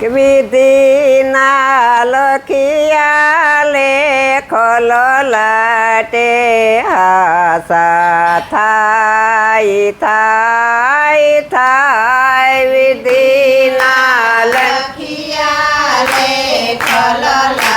વિધિના લખિયા લેખલ લાટે હાસા થાય થાય થાય વિધિના લખિયા લેખલ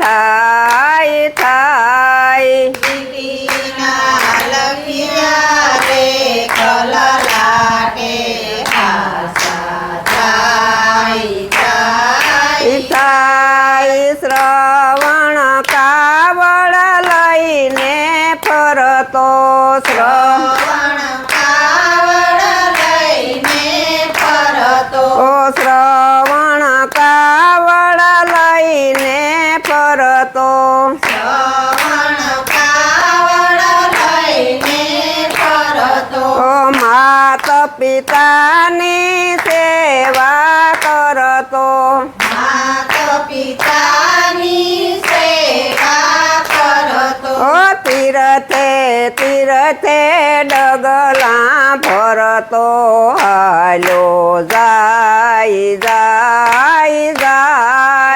ทา પિતાની સેવા કરતો. માતા પિતાની સેવા કરતો. ઓ તીરથે તીરથે ડગલા ભરતો. હાલો જાય જાય જાય.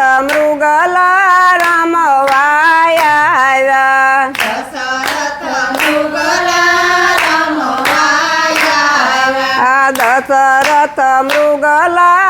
મૃગલા રમવાયા દશરથ મૃગલા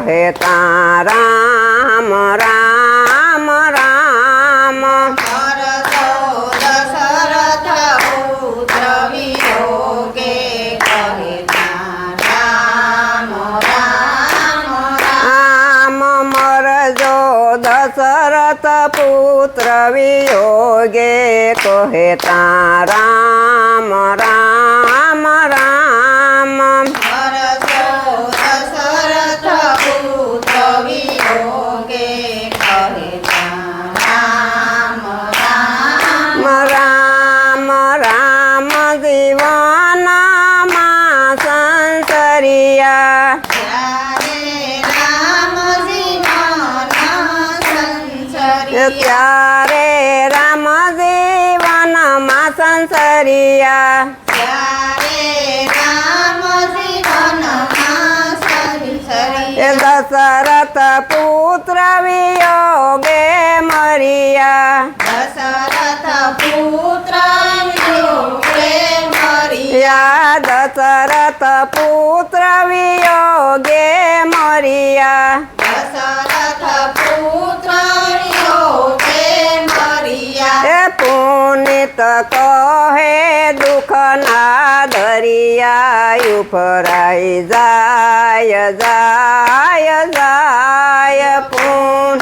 કહેતા રામ રામ. રામ દશરથ પુત્ર વિયોગે કહે રામ રામ. સંસરિયા. દશરથ પુત્ર વિયોગે મરિયા. દશરથ પુત્ર મરિયા. દશરથ પુત્ર વિયોગે મરિયા. દશરથ પુત્ર મરિયા. પુનિત કહે દુઃખ ના દરિયા ઉપરાઈ જાય જાય જાય પૂન.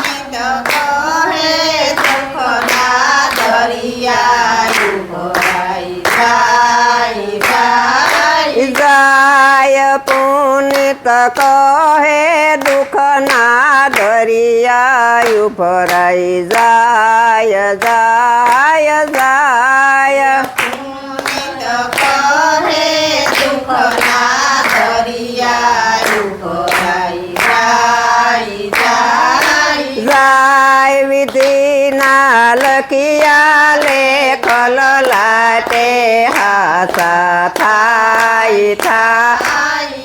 જાય પુનિત કહે દુઃખના દરિયા ઉપરાઈ જાય જાય જાય જાય લખિયા લેખલ લાટે હાસા થાય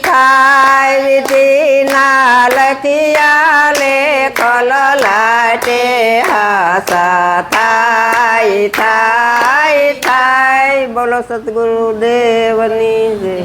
થાય વિધિ ના લખિયા લેખલ લાટે હાસા થાય થાય થાય બોલો સદગુરુ દેવની જય.